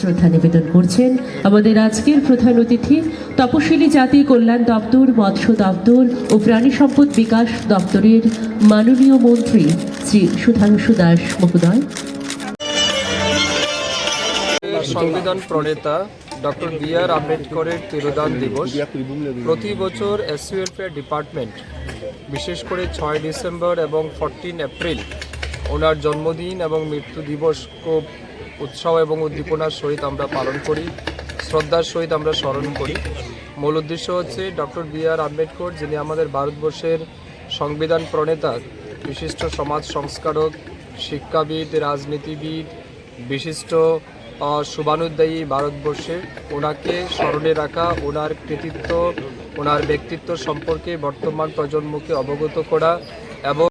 শ্রদ্ধা নিবেদন করছেন আমাদের আজকের প্রধান অতিথি তপশিলি জাতি কল্যাণ দপ্তর, মৎস্য দপ্তর ও প্রাণী সম্পদ বিকাশ দপ্তরের মাননীয় মন্ত্রী শ্রী সুধাংশু দাস মহোদয়। সংবিধান প্রণেতা ডক্টর বি আর আম্বেদকরের তিরোদান দিবস। প্রতি বছর এস ওয়েলফেয়ার ডিপার্টমেন্ট, বিশেষ করে ছয় ডিসেম্বর এবং ফোরটিন এপ্রিল, ওনার জন্মদিন এবং মৃত্যু দিবস খুব উৎসাহ এবং উদ্দীপনার সহিত আমরা পালন করি, শ্রদ্ধার সহিত আমরা স্মরণ করি। মূল উদ্দেশ্য হচ্ছে ডক্টর বি আর আম্বেদকর, যিনি আমাদের ভারতবর্ষের সংবিধান প্রণেতা, বিশিষ্ট সমাজ সংস্কারক, শিক্ষাবিদ, রাজনীতিবিদ, বিশিষ্ট শুভানুদ্দায়ী ভারতবর্ষে ওনাকে স্মরণে রাখা, ওনার কৃতিত্ব, ওনার ব্যক্তিত্ব সম্পর্কে বর্তমান প্রজন্মকে অবগত করা এবং